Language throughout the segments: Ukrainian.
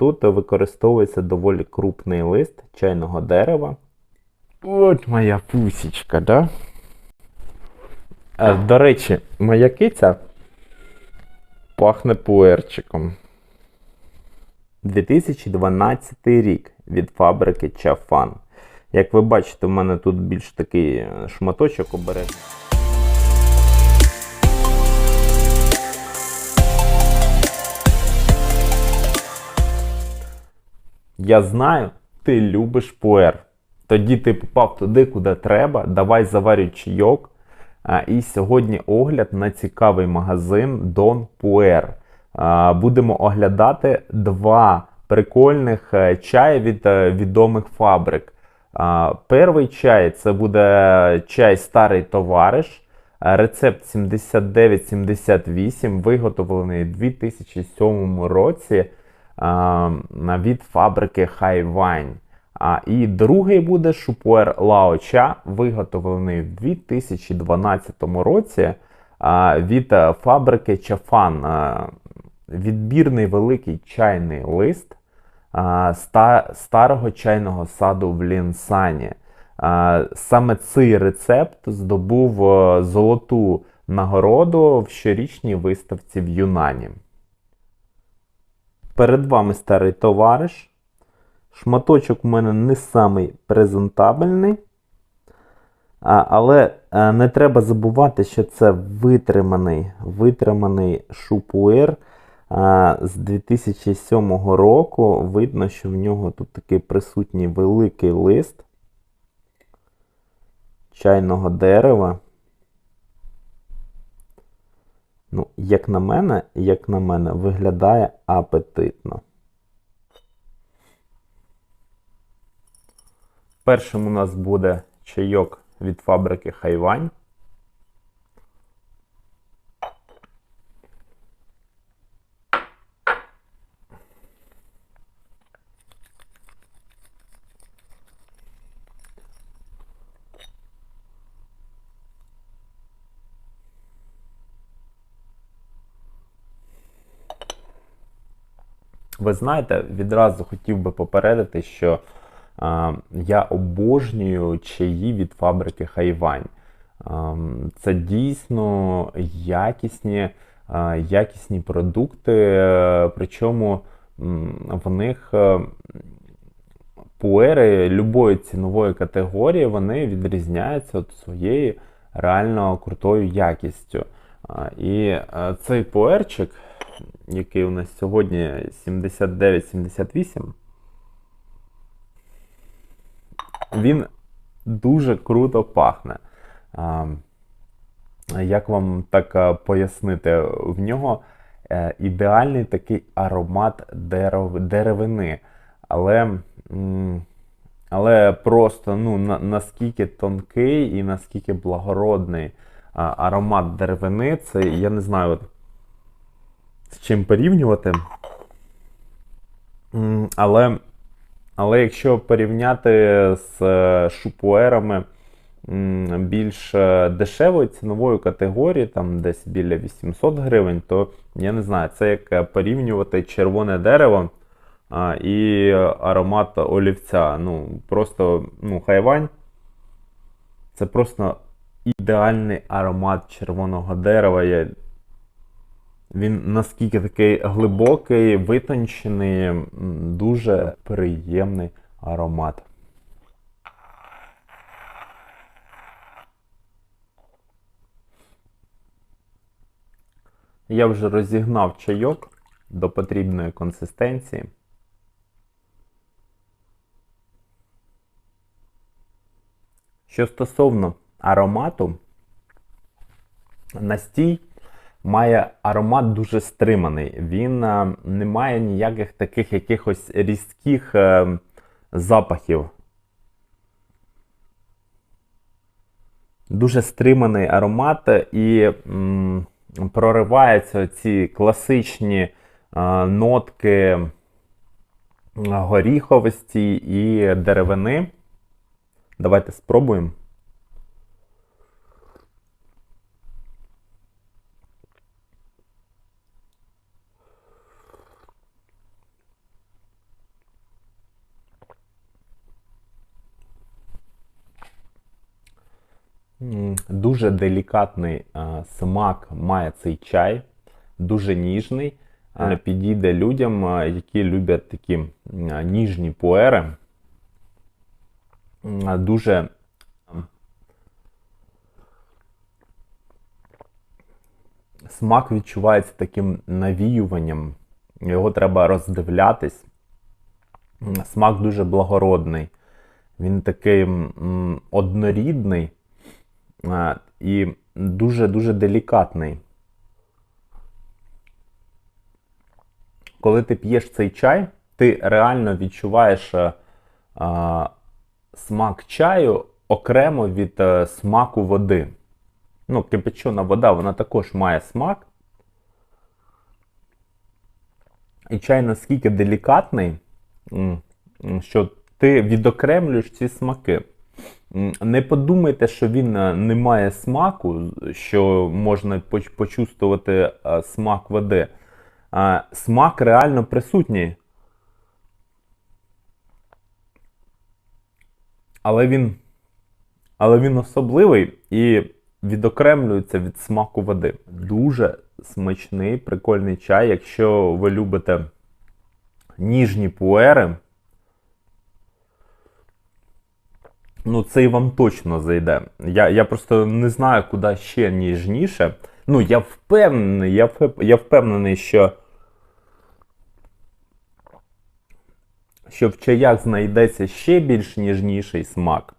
тут використовується доволі крупний лист чайного дерева. От моя пусічка, да? А, до речі, моя киця пахне пуерчиком. 2012 рік від фабрики Чафан. Як ви бачите, в мене тут більш такий е, шматочок обережний. Я знаю, ти любиш пуер. Тоді ти попав туди, куди треба. Давай заварюй чайок. І сьогодні огляд на цікавий магазин Puer. Будемо оглядати два прикольних е, чаї від е, відомих фабрик. Перший чай це буде чай Старий товариш. Е, Рецепт 7978, виготовлений у 2007 році від фабрики Хайвань. І другий буде Шупуер Лаоча, виготовлений в 2012 році від е, фабрики Чафан. Відбірний великий чайний лист старого чайного саду в Лінсані. Саме цей рецепт здобув е, золоту нагороду в щорічній виставці в Юнані. Перед вами старий товариш. Шматочок у мене не самий презентабельний. Але а, не треба забувати, що це витриманий, витриманий шупуер а, з 2007 року. Видно, що в нього тут такий присутній великий лист чайного дерева. Ну, як на мене, як на мене, виглядає апетитно. Першим у нас буде чайок від фабрики Хайвань. Ви знаєте, відразу хотів би попередити, що а, я обожнюю чаї від фабрики Хайвань. А, це дійсно якісні, а, якісні продукти, е, причому в них е, пуери любої цінової категорії вони відрізняються от своєю реально крутою якістю. І е, цей пуерчик, який у нас сьогодні 79-78, він дуже круто пахне. Як вам так пояснити? В нього е, ідеальний такий аромат дерев, деревини. Але, але просто ну, на, наскільки тонкий і наскільки благородний аромат деревини, це я не знаю з чим порівнювати. Але але якщо порівняти з е, шупуерами більш е, дешевої цінової категорії, там десь біля 800 гривень, то я не знаю, це як е, порівнювати червоне дерево і аромат олівця. Ну, просто ну, хайвань це просто ідеальний аромат червоного дерева. Я він наскільки такий глибокий, витончений, дуже приємний аромат. Я вже розігнав чайок до потрібної консистенції. Що стосовно аромату, настій має аромат дуже стриманий. Він е, не має ніяких таких якихось різких е, запахів. Дуже стриманий аромат і м, прориваються ці класичні е, нотки горіховості і деревини. Давайте спробуємо. Дуже делікатний а, смак має цей чай, дуже ніжний. А, підійде людям, а, які люблять такі а, ніжні пуери. А, Дуже смак відчувається таким навіюванням. Його треба роздивлятись. Смак дуже благородний. Він такий м, однорідний і дуже-дуже делікатний. Коли ти п'єш цей чай, ти реально відчуваєш е, а, смак чаю окремо від е, смаку води. Ну, кипячена вода, вона також має смак. І чай наскільки делікатний, що ти відокремлюєш ці смаки. Не подумайте, що він е, не має смаку, що можна поч- почувствувати е, смак води. Смак реально присутній. Але він, але він особливий і відокремлюється від смаку води. Дуже смачний, прикольний чай. Якщо ви любите ніжні пуери, ну цей вам точно зайде. Я, я просто не знаю, куди ще ніжніше. Ну, я впевнений, я, я впевнений, що, що в чаях знайдеться ще більш ніжніший смак.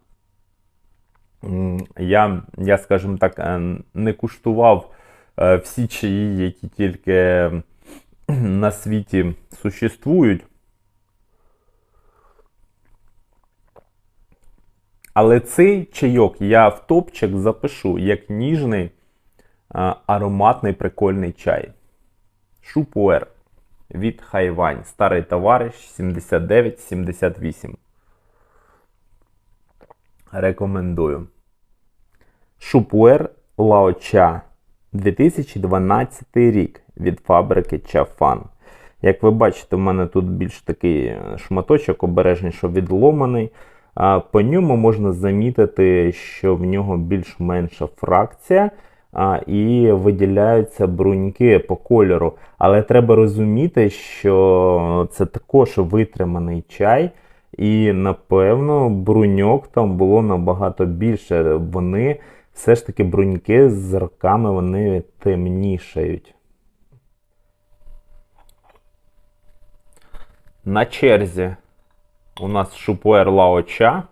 Я, я скажімо так, е, не куштував е, всі чаї, які тільки на світі существують. Але цей чайок я в топчик запишу як ніжний, ароматний прикольний чай. Шупуер від Хайвань. Старий товариш 79-78. Рекомендую. Шупуер Лаоча 2012 рік від фабрики Чафан. Як ви бачите, в мене тут більш такий шматочок обережніше відломаний. А По ньому можна замітити, що в нього більш-менша фракція а, і виділяються бруньки по кольору. Але треба розуміти, що це також витриманий чай, і напевно бруньок там було набагато більше. Вони все ж таки бруньки з роками вони темнішають. На черзі у нас шупуер лаоча.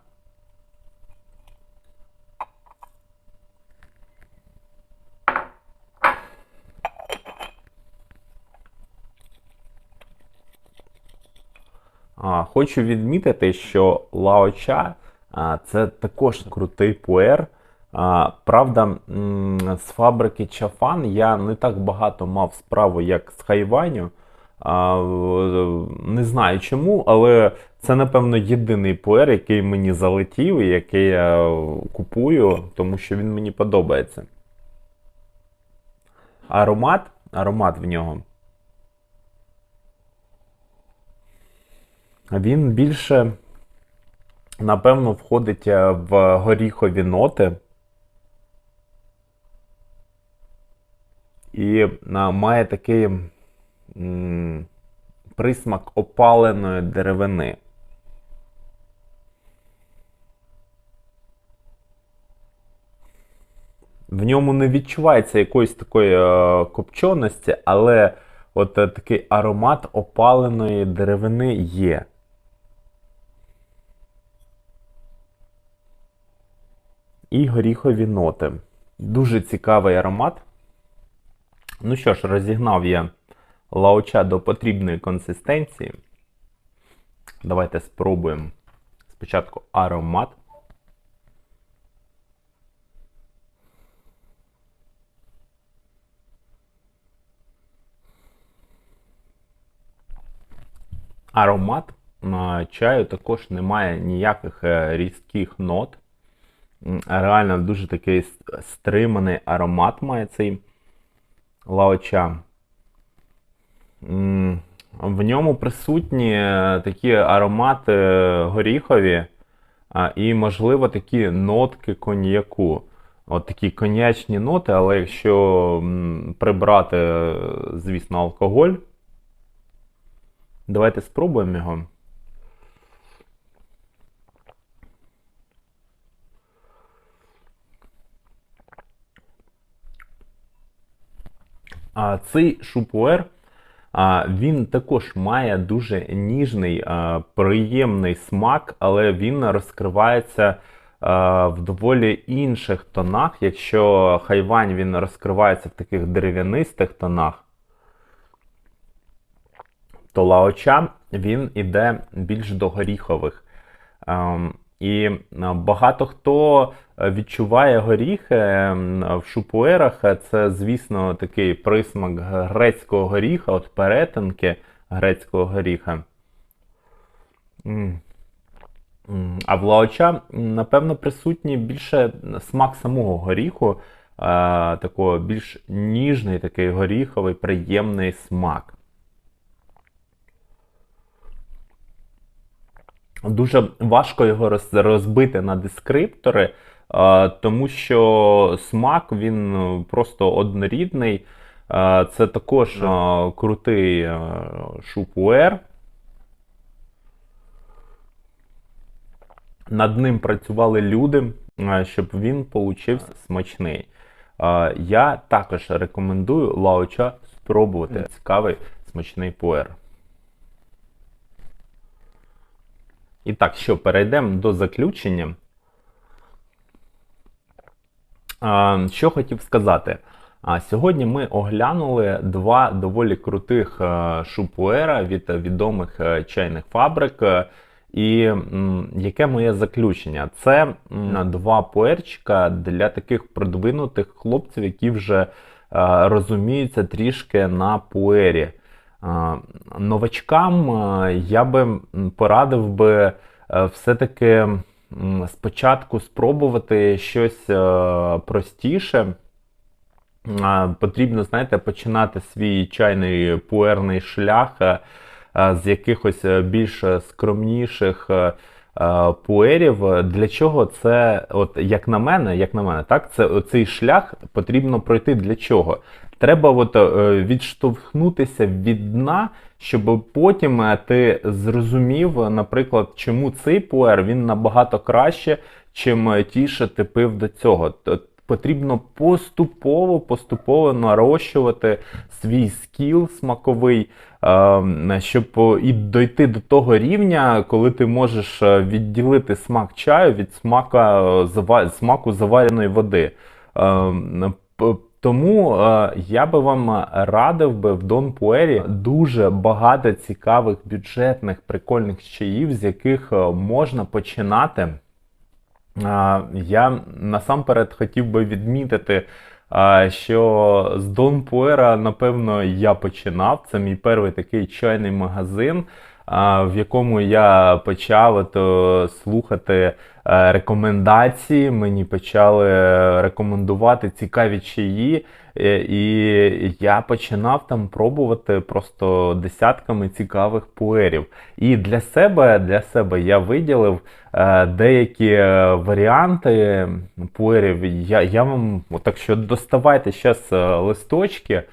Хочу відмітити, що лаоча це також крутий пуер. Правда, з фабрики Чафан я не так багато мав справу, як з Хайваню. А, Не знаю чому, але це, напевно, єдиний пуер, який мені залетів і який я купую, тому що він мені подобається. Аромат, аромат в нього. Він більше, напевно, входить е, в горіхові ноти. І а, має такий присмак опаленої деревини. В ньому не відчувається якоїсь такої е, копченості, але от е, такий аромат опаленої деревини є. І горіхові ноти. Дуже цікавий аромат. Ну що ж, розігнав я лаоча до потрібної консистенції. Давайте спробуємо спочатку аромат. Аромат чаю також не має ніяких е, різких нот. Реально дуже такий стриманий аромат має цей лаоча. В ньому присутні е, такі аромати горіхові і, можливо, такі нотки коньяку. от такі коньячні ноти, але якщо прибрати, е, звісно, алкоголь, давайте спробуємо його. А цей шупуер, він також має дуже ніжний, а, приємний смак, але він розкривається а, в доволі інших тонах. Якщо хайвань він розкривається в таких дерев'янистих тонах, то лаоча він іде більш до горіхових. І е, багато хто відчуває горіхи ем, в шупуерах. Це, звісно, такий присмак грецького горіха, от перетинки грецького горіха. А в лаоча, напевно, присутній більше смак самого горіху, е, такого більш ніжний, такий горіховий, приємний смак. Дуже важко його розбити на дескриптори, тому що смак він е, просто однорідний. Це також крутий е, шупуер. Над ним працювали люди, щоб він получився смачний. Я також рекомендую лаоча спробувати цікавий смачний пуер. І так, що перейдемо до заключення. Що хотів сказати? Сьогодні ми оглянули два доволі крутих е, шупуера від відомих е, чайних фабрик. Е, І яке моє заключення? Це два пуерчика для таких продвинутих хлопців, які вже розуміються трішки на пуері. Е, Новачкам е, я би порадив би е, все-таки спочатку спробувати щось простіше. Потрібно, знаєте, починати свій чайний пуерний шлях з якихось більш скромніших пуерів. Для чого це, от як на мене, як на мене, так, це цей шлях потрібно пройти для чого? Треба от, е, відштовхнутися від дна, щоб потім е, ти зрозумів, наприклад, чому цей пуер він набагато краще, чим е, ті, що ти пив до цього. Потрібно поступово, поступово нарощувати свій скіл смаковий, щоб і дойти до того рівня, коли ти можеш відділити смак чаю від смака, смаку завареної води. Е, Тому е, я би вам радив би в Дон Пуері дуже багато цікавих бюджетних прикольних чаїв, з яких е, можна починати. А, Я насамперед хотів би відмітити, а, що з Дон Пуера, напевно, я починав. Це мій перший такий чайний магазин, в якому я почав от, е, слухати е, рекомендації. Мені почали рекомендувати цікаві чаї. Е, І я починав там пробувати просто десятками цікавих пуерів. І для себе, для себе я виділив деякі варіанти пуерів. Я, я вам так що доставайте зараз листочки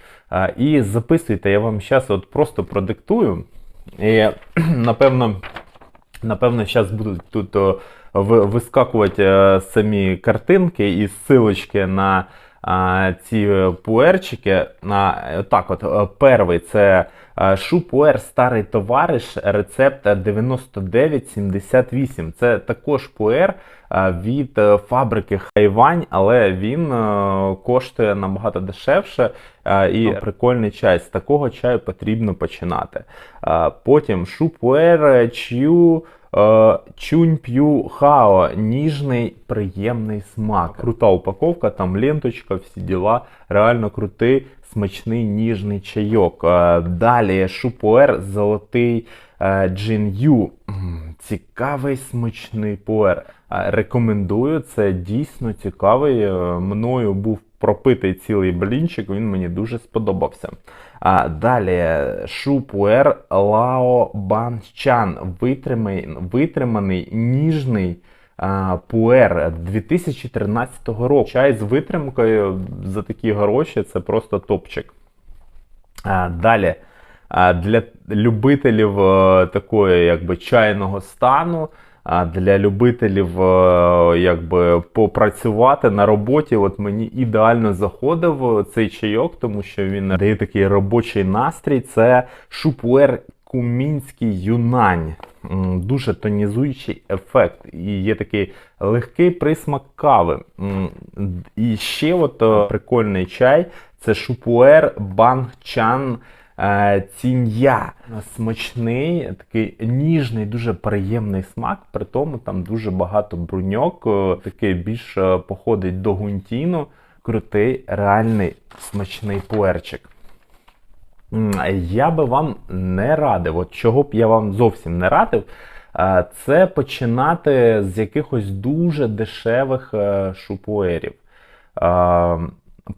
і записуйте. Я вам зараз от просто продиктую. І напевно. Напевно, зараз будуть тут вискакувати е, самі картинки і ссылочки на ці е, пуерчики. Е, так, от, е, перший це шупуер старий товариш, рецепт 9978. Це також пуер від фабрики Хайвань, але він коштує набагато дешевше і прикольний чай. З такого чаю потрібно починати. Потім шупуер чю. Е, Чунь п'ю хао, ніжний, приємний смак. Крута упаковка, там ленточка, всі діла. Реально крутий, смачний, ніжний чайок. Е, Далі шупуер, золотий е, джин ю. Цікавий смачний пуер. Рекомендую, це дійсно цікавий. Мною був пропитий цілий блінчик, він мені дуже сподобався. А, далі шупуер Лао Банчан. Витриманий, ніжний Пуер 2013 року. Чай з витримкою за такі гроші це просто топчик. Далі. Для любителів е, такої якби чайного стану, для любителів е, якби попрацювати на роботі, от мені ідеально заходив цей чайок, тому що він дає такий робочий настрій. Це шупуер кумінський юнань. Дуже тонізуючий ефект. І є такий легкий присмак кави. І ще от е, прикольний чай це шупуер бангчан е, цін'я. Смачний, такий ніжний, дуже приємний смак. При тому там дуже багато бруньок, е, такий більш е, походить до гунтіну. Крутий, реальний смачний пуерчик. Я би вам не радив, от чого б я вам зовсім не радив, е, це починати з якихось дуже дешевих шупуерів. Е,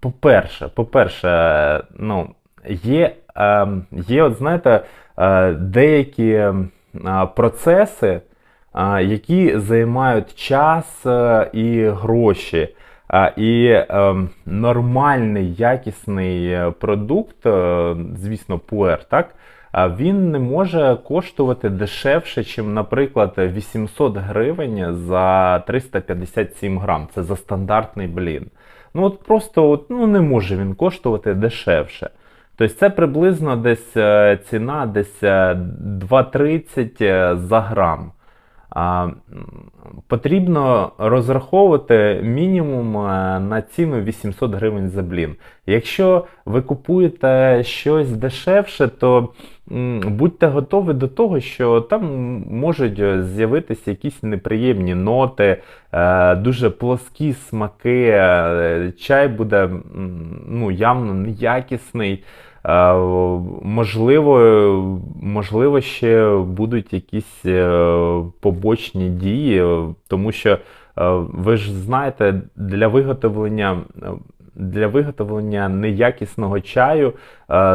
По-перше, по-перше, ну, є, є, от знаєте, е, деякі е, процеси, які займають час е, і гроші. І е, нормальний якісний е, продукт, звісно, пуер, так, він не може коштувати дешевше, ніж, наприклад, 800 гривень за 357 грам. Це за стандартний блін. Ну от просто от, ну, не може він коштувати дешевше. Тобто це приблизно десь е, ціна десь е, 2,30 е, за грам. А, Потрібно розраховувати мінімум е, на ціну 800 гривень за блін. Якщо ви купуєте щось дешевше, то будьте готові до того, що там можуть е, з'явитися якісь неприємні ноти, е, дуже плоскі смаки, е, чай буде ну, явно неякісний. Е, Можливо, можливо, ще будуть якісь е, побочні дії, тому що е, ви ж знаєте, для виготовлення. Для виготовлення неякісного чаю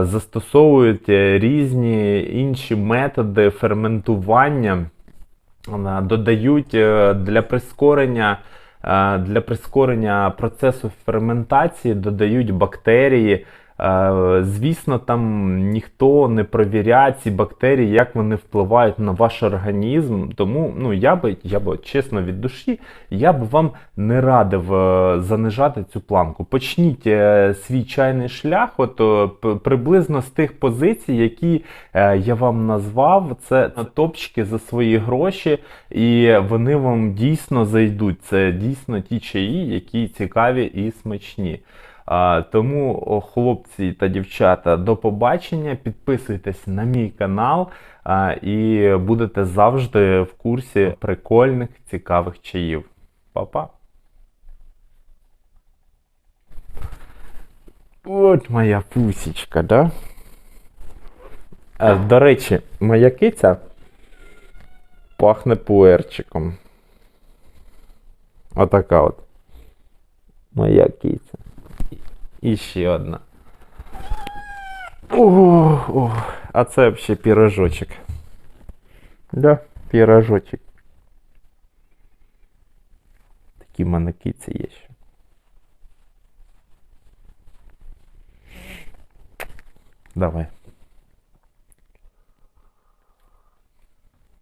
застосовують різні інші методи ферментування, додають для прискорення, для прискорення процесу ферментації, додають бактерії. Е, Звісно, там ніхто не провіряє ці бактерії, як вони впливають на ваш організм. Тому ну, я би, я би чесно від душі, я б вам не радив е, занижати цю планку. Почніть е, свій чайний шлях, от приблизно з тих позицій, які я вам назвав. Це топчики за свої гроші, і вони вам дійсно зайдуть. Це дійсно ті чаї, які цікаві і смачні. Тому, хлопці та дівчата, до побачення. Підписуйтесь на мій канал і будете завжди в курсі прикольних, цікавих чаїв. Па-па! От моя пусічка, да? А, до речі, моя киця пахне пуерчиком. Отака от. Моя киця. І ще одна. О, о, а це взагалі пірожочок. Да, пірожочок. Такі в мене киці є ще. Давай.